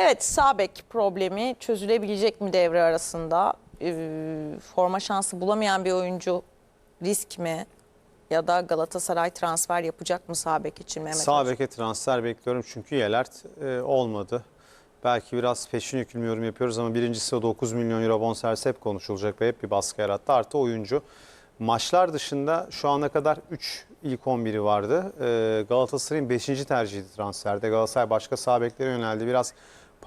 Evet sağ bek problemi çözülebilecek mi devre arasında? Ee, forma şansı bulamayan bir oyuncu risk mi? Ya da Galatasaray transfer yapacak mı sağ bek için Mehmet Sağ beke transfer bekliyorum çünkü Yelert e, olmadı. Belki biraz peşin hüküm yapıyoruz ama birincisi o 9 milyon euro bonservis hep konuşulacak ve hep bir baskı yarattı. Artı oyuncu. Maçlar dışında şu ana kadar 3 ilk 11'i vardı. E, Galatasaray'ın 5. tercihiydi transferde. Galatasaray başka sağ beklere yöneldi. Biraz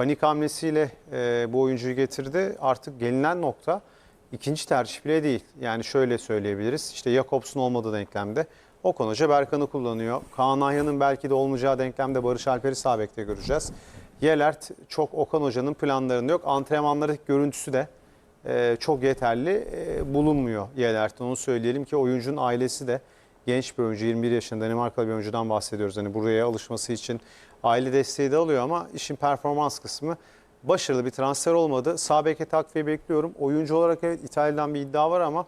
panik hamlesiyle e, bu oyuncuyu getirdi. Artık gelinen nokta ikinci tercih bile değil. Yani şöyle söyleyebiliriz. İşte Jakobs'un olmadığı denklemde Okan Hoca Berkan'ı kullanıyor. Kaan Ayhan'ın belki de olmayacağı denklemde Barış Alper'i sağ bekte göreceğiz. Yelert çok Okan Hoca'nın planlarında yok. Antrenmanlardaki görüntüsü de e, çok yeterli e, bulunmuyor Yelert'in. Onu söyleyelim ki oyuncunun ailesi de genç bir oyuncu. 21 yaşında Danimarkalı bir oyuncudan bahsediyoruz. Hani buraya alışması için aile desteği de alıyor ama işin performans kısmı başarılı bir transfer olmadı. Sağ beke takviye bekliyorum. Oyuncu olarak evet İtalya'dan bir iddia var ama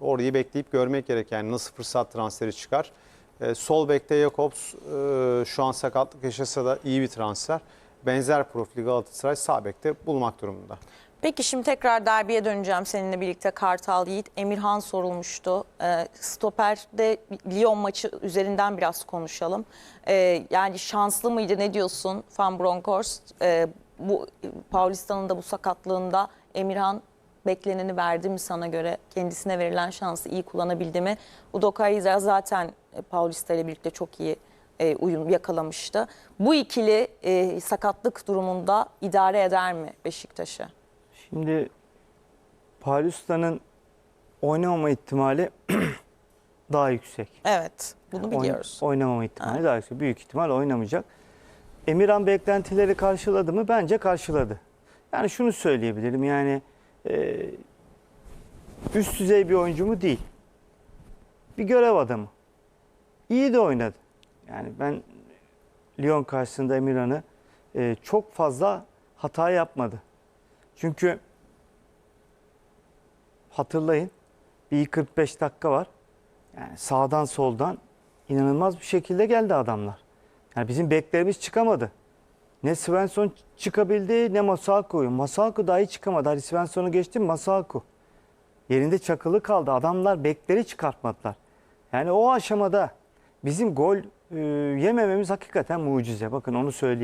orayı bekleyip görmek gerek. Yani nasıl fırsat transferi çıkar. Ee, sol bekte Jakobs e, şu an sakatlık yaşasa da iyi bir transfer. Benzer profili Galatasaray sağ bulmak durumunda. Peki şimdi tekrar derbiye döneceğim seninle birlikte Kartal Yiğit. Emirhan sorulmuştu. Ee, Stoper'de Lyon maçı üzerinden biraz konuşalım. Ee, yani şanslı mıydı ne diyorsun Van Bronckhorst? Ee, bu Paulista'nın da bu sakatlığında Emirhan bekleneni verdi mi sana göre? Kendisine verilen şansı iyi kullanabildi mi? Udokay zaten e, Paulista ile birlikte çok iyi e, uyum yakalamıştı. Bu ikili e, sakatlık durumunda idare eder mi Beşiktaş'ı? Şimdi Paulista'nın oynamama ihtimali daha yüksek. Evet, bunu Oyn- biliyoruz. oynamama ihtimali daha yüksek. Büyük ihtimal oynamayacak. Emirhan beklentileri karşıladı mı? Bence karşıladı. Yani şunu söyleyebilirim yani e, üst düzey bir oyuncu mu? Değil. Bir görev adamı. İyi de oynadı. Yani ben Lyon karşısında Emirhan'ı e, çok fazla hata yapmadı. Çünkü hatırlayın bir 45 dakika var. Yani sağdan soldan inanılmaz bir şekilde geldi adamlar. Yani bizim beklerimiz çıkamadı. Ne Svensson çıkabildi ne Masuaku. Masuaku dahi çıkamadı. Hadi Svensson'u geçtim Masuaku. Yerinde çakılı kaldı. Adamlar bekleri çıkartmadılar. Yani o aşamada bizim gol e, yemememiz hakikaten mucize. Bakın onu söyleyeyim.